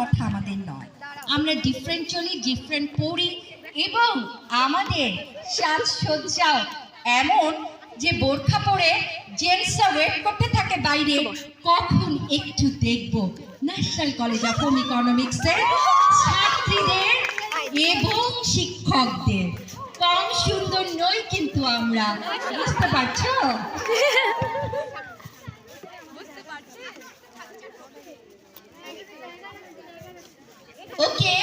কথা আমাদের নয়। আমরা ডিফারেন্ট চলি ডিফারেন্ট পড়ি এবং আমাদের সাজসজ্জাও এমন যে বোরখা পরে জেন্টসরা ওয়েট করতে থাকে বাইরে কখন একটু দেখব। ন্যাশনাল কলেজ অফ হোম ইকোনমিক্সের ছাত্রীদের এবং শিক্ষকদের। কম সুন্দর নই কিন্তু আমরা বুঝতে পারছ? ওকে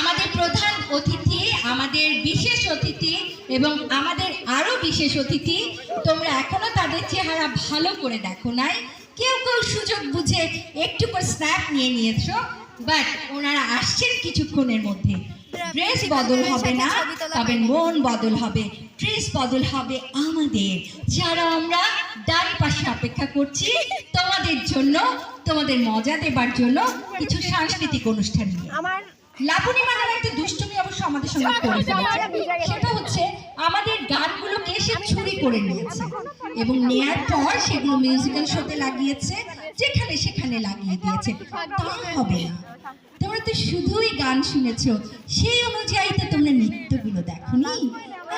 আমাদের প্রধান অতিথি, আমাদের বিশেষ অতিথি এবং আমাদের আরও বিশেষ অতিথি, তোমরা এখনও তাদের চেহারা ভালো করে দেখো নাই। কেউ কেউ সুযোগ বুঝে একটু করে স্ন্যাপ নিয়ে নিয়েছো, বাট ওনারা আসছেন কিছুক্ষণের মধ্যে। ড্রেস বদল হবে না, তবে মন বদল হবে, ড্রেস বদল হবে আমাদের। যারা আমরা পাশে অপেক্ষা করছি। তোমাদের জন্য তোমাদের মজা দেবার জন্য কিছু সাংস্কৃতিক অনুষ্ঠান নিয়ে। আমার লাবণী ম্যাডাম একটা দুষ্টুমি অবশ্য আমাদের সঙ্গে করে সেটা হচ্ছে আমাদের গানগুলোকে সে চুরি করে নিয়েছে। এবং নেয়ার পর সেগুলো মিউজিক্যাল শোতে লাগিয়েছে যেখানে সেখানে লাগিয়ে দিয়েছে। তা হবে না। তোমরা তো শুধুই গান শুনেছো। সেই অনুযায়ী তো তোমরা নৃত্যগুলো দেখোনি।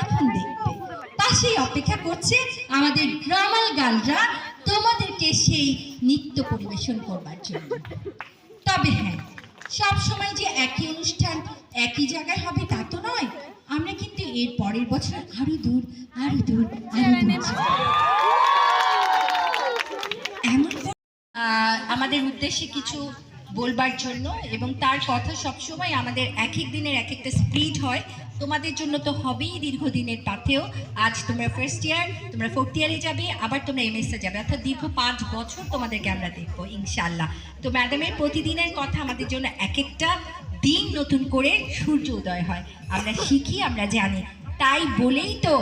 এখন দেখবে। পাশেই অপেক্ষা করছে আমাদের গ্রামাল গানরা। তোমাদেরকে সেই নৃত্য পরিবেশন করবার জন্য। তবে হ্যাঁ সব সময় যে একই অনুষ্ঠান একই জায়গায় হবে তা তো নয়। আমরা কিন্তু এর পরের বছর আরও দূর আরও দূর আরও এমন আহ, আমাদের উদ্দেশ্যে কিছু বলবার জন্য এবং তার কথা সবসময় আমাদের এক এক দিনের এক একটা স্পিড হয়। তোমাদের জন্য তো হবেই দীর্ঘদিনের পাথেও আজ তোমরা ফার্স্ট ইয়ার তোমরা ফোর্থ ইয়ারে যাবে, আবার তোমরা এমএসএ যাবে। অর্থাৎ দীর্ঘ পাঁচ বছর তোমাদেরকে আমরা দেখব ইনশাল্লাহ তো ম্যাডামের প্রতিদিনের কথা আমাদের জন্য এক একটা দিন নতুন করে সূর্য উদয় হয়। আমরা শিখি, আমরা জানি। তাই বলেই তো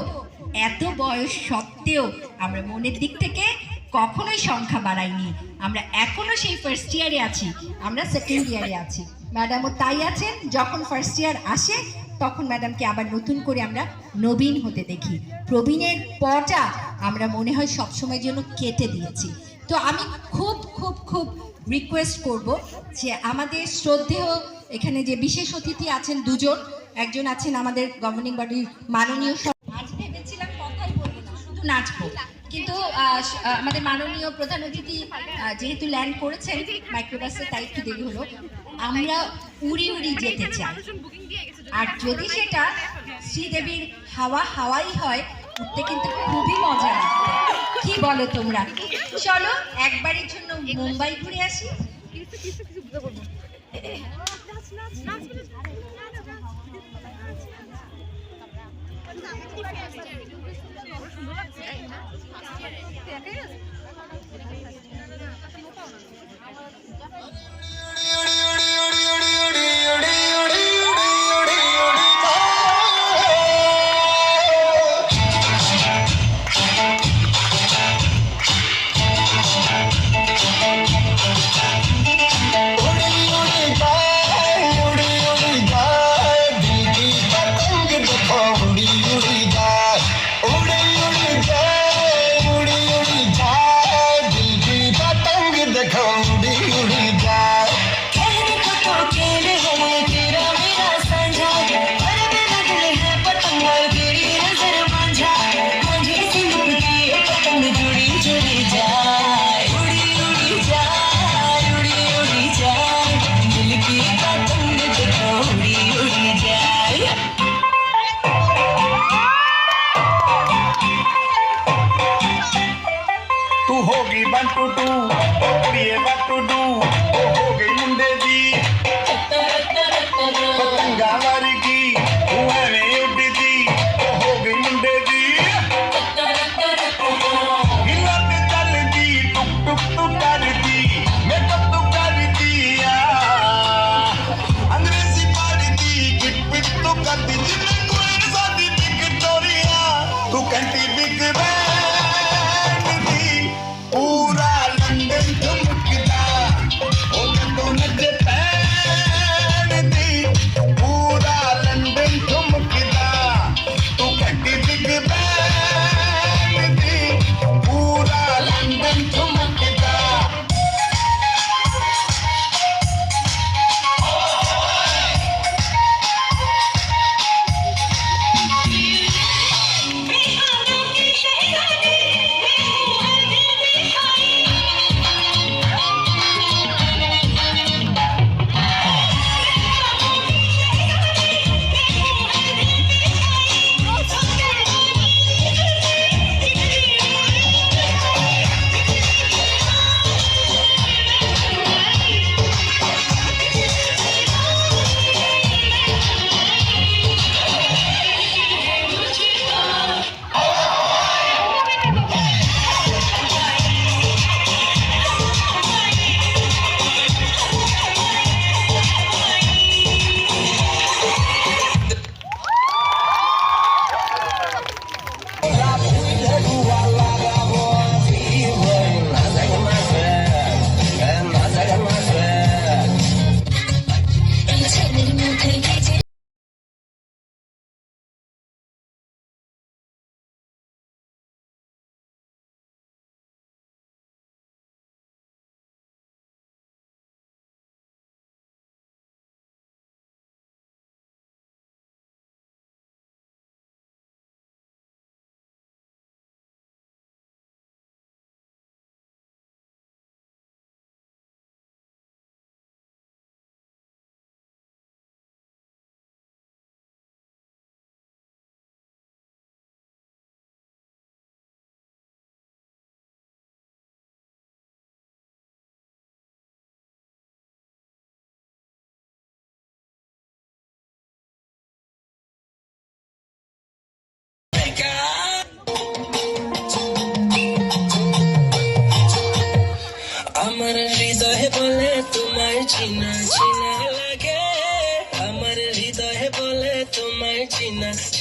এত বয়স সত্ত্বেও আমরা মনের দিক থেকে কখনোই সংখ্যা বাড়াইনি। আমরা এখনও সেই ফার্স্ট ইয়ারে আছি, আমরা সেকেন্ড ইয়ারে আছি। ম্যাডামও তাই আছেন, যখন ফার্স্ট ইয়ার আসে তখন ম্যাডামকে আবার নতুন করে আমরা নবীন হতে দেখি। প্রবীণের পটা আমরা মনে হয় সবসময়ের জন্য কেটে দিয়েছি। তো আমি খুব খুব খুব রিকোয়েস্ট করব যে আমাদের শ্রদ্ধেয় এখানে যে বিশেষ অতিথি আছেন দুজন, একজন আছেন আমাদের গভর্নিং বডির মাননীয় সব- আজ ভেবেছিলাম কথাই বলব না, শুধু নাচবো। কিন্তু আমাদের মাননীয় প্রধান অতিথি যেহেতু ল্যান্ড করেছেন মাইক্রোবাসে তাই একটু দেরি হলো, আমরা উড়ি উড়ি যেতে চাই। আর যদি সেটা শ্রীদেবীর হাওয়া হাওয়াই হয়, উঠতে কিন্তু খুবই মজা কি বলো তোমরা? চলো, একবারের জন্য মুম্বাই ঘুরে আসি। packages who can be big.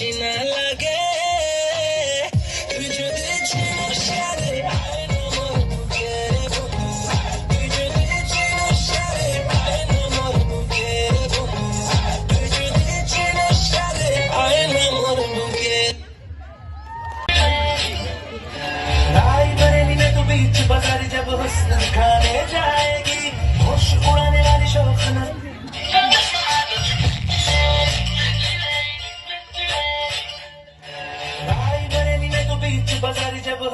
Krishna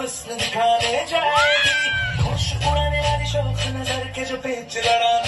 हुस्न दिखाने जाएगी खुश पुराने वाली शौक नजर के जो पेच लड़ाने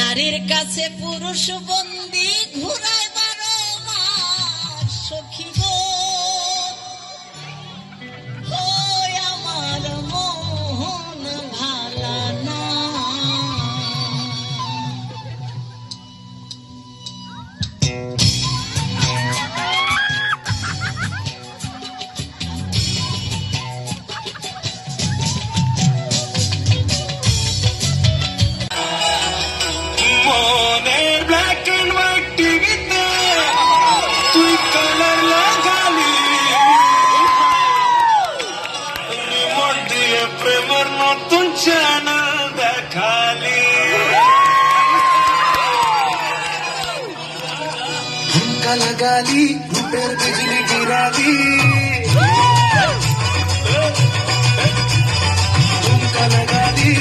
নারীর কাছে পুরুষ फिर बिजली गिरा दी। झुमका लगा दी।